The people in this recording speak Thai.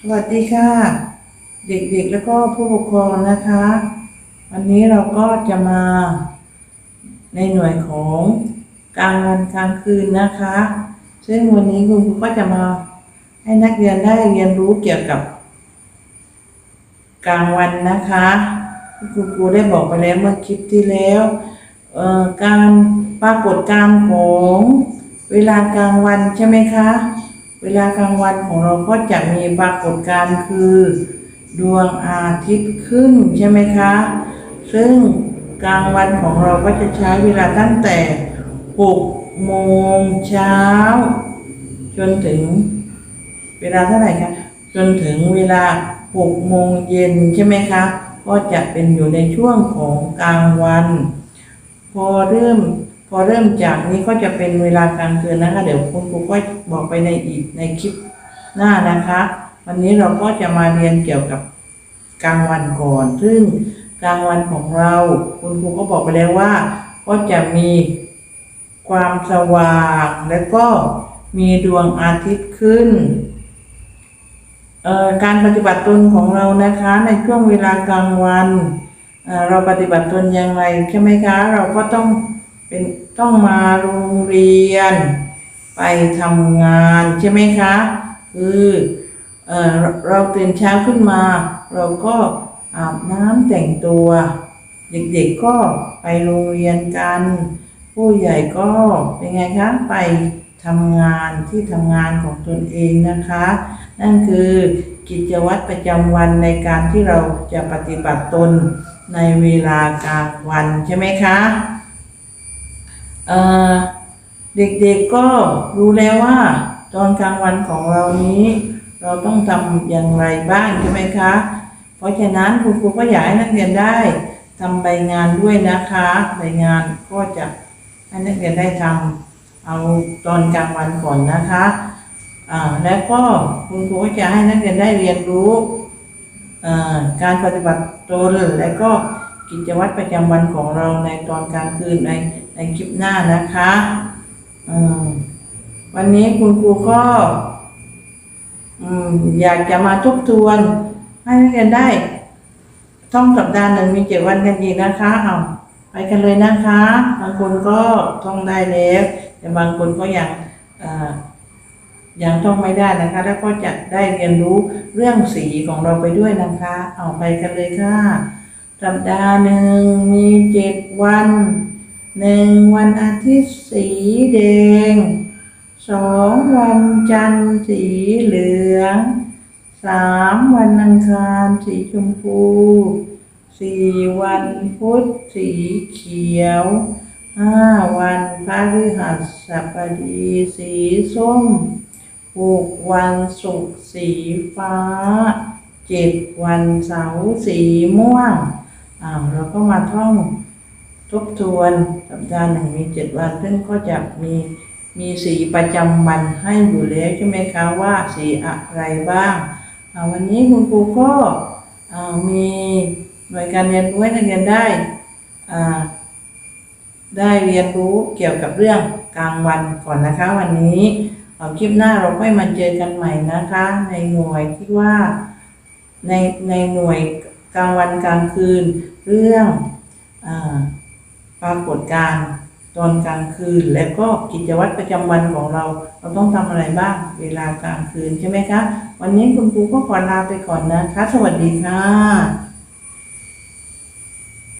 สวัสดีค่ะ เด็กๆแล้วก็ผู้ปกครองนะคะ วันนี้เราก็จะมาในหน่วยของกลางวันกลางคืนนะคะ ซึ่งวันนี้คุณครูก็จะมาให้นักเรียนได้เรียนรู้เกี่ยวกับ กลางวันนะคะที่คุณครูได้บอกไปแล้วเมื่อคลิปที่แล้วการปรากฏการของเวลากลางวันใช่ไหมคะ เวลากลางวันของเราก็จะมีปรากฏการณ์คือ ดวงอาทิตย์ขึ้นใช่ไหมคะ ซึ่งกลางวันของเราก็จะใช้เวลาตั้งแต่6โมงเช้า จนถึงเวลาเท่าไหร่คะจนถึงเวลา6โมงเย็นใช่ไหมคะ ก็จะเป็นอยู่ในช่วงของกลางวัน พอเริ่ม พอเริ่มจากนี้ก็จะเป็นเวลากลางคืนนะคะ เดี๋ยวคุณครูก็บอกไปในอีกในคลิปหน้านะคะ วันนี้เราก็จะมาเรียนเกี่ยวกับกลางวันก่อน ซึ่งกลางวันของเราคุณครูก็บอกไปแล้วว่า ก็จะมีความสว่างและก็มีดวงอาทิตย์ขึ้นเอ่อการปฏิบัติตนของเรานะคะในช่วงเวลากลางวันเเราปฏิบัติตนอย่างไรใช่ไหมคะ เราก็ต้อง เป็นต้องมาโรงเรียน ไปทำงานใช่ไหมคะ คือเออเราเราตื่นเช้าขึ้นมา เราก็อาบน้ำแต่งตัว เด็กๆก็ไปโรงเรียนกัน ผู้ใหญ่ก็เป็นไงคะไปทำงานที่ทำงานของตนเองนะคะ นั่นคือกิจวัตรประจำวันในการที่เราจะปฏิบัติตนในเวลากลางวันใช่ไหมคะ เด็กๆก็รู้แล้วว่า ตอนกลางวันของเรานี้ เราต้องทำอย่างไรบ้างใช่ไหมคะ เพราะฉะนั้นคุณครูก็อยากให้นักเรียนได้ทำใบงานด้วยนะคะใบงานก็จะให้นักเรียนได้ทำเอาตอนกลางวันก่อนนะคะแล้วก็คุณครูก็จะให้นักเรียนได้เรียนรู้การปฏิบัติตนและก็กิจวัตรประจำวันของเราในตอนกลางคืนใน ในคลิปหน้านะคะอืมวันนี้คุณครูก็อืมอยากจะมาทบทวน ให้นักเรียนได้ ท่องสัปดาห์หนึ่งมีเจ็ดวันกันอีกนะคะเอาไปกันเลยนะคะ บางคนก็ท่องได้แล้วแต่บางคนก็ยังอ่ายังท่องไม่ได้นะคะ แล้วก็จะได้เรียนรู้เรื่องสีของเราไปด้วยนะคะ เอาไปกันเลยค่ะสัปดาห์หนึ่งมีเจ็ดวัน หนึ่งวันอาทิตย์สีแดงสองวันจันทร์สีเหลืองสามวันอังคารสีชมพูสี่วันพุธสีเขียวห้าวันพฤหัสบดีสีส้มหกวันศุกร์สีฟ้าเจ็ดวันเสาร์สีม่วงอ่าเราก็มาท่อง ทบทวนสัปดาห์หนึ่งมีเจ็ดวัน ซึ่งก็จะมีมีสีประจำวันให้อยู่แล้วใช่ไหมคะว่าสีอะไรบ้าง วันนี้คุณครูก็มีหน่วยการเรียนรู้ให้นักเรียนได้ได้เรียนรู้เกี่ยวกับเรื่องกลางวันก่อนนะคะ วันนี้คลิปหน้าเราค่อยมาเจอกันใหม่นะคะ ในหน่วยที่ว่าในในหน่วยกลางวันกลางคืนเรื่องอา ปรากฏการณ์ตอนกลางคืน และก็กิจวัตรประจำวันของเรา เราต้องทำอะไรบ้างเวลากลางคืนใช่ไหมคะ วันนี้คุณครูก็ขอลาไปก่อนนะคะ สวัสดีค่ะ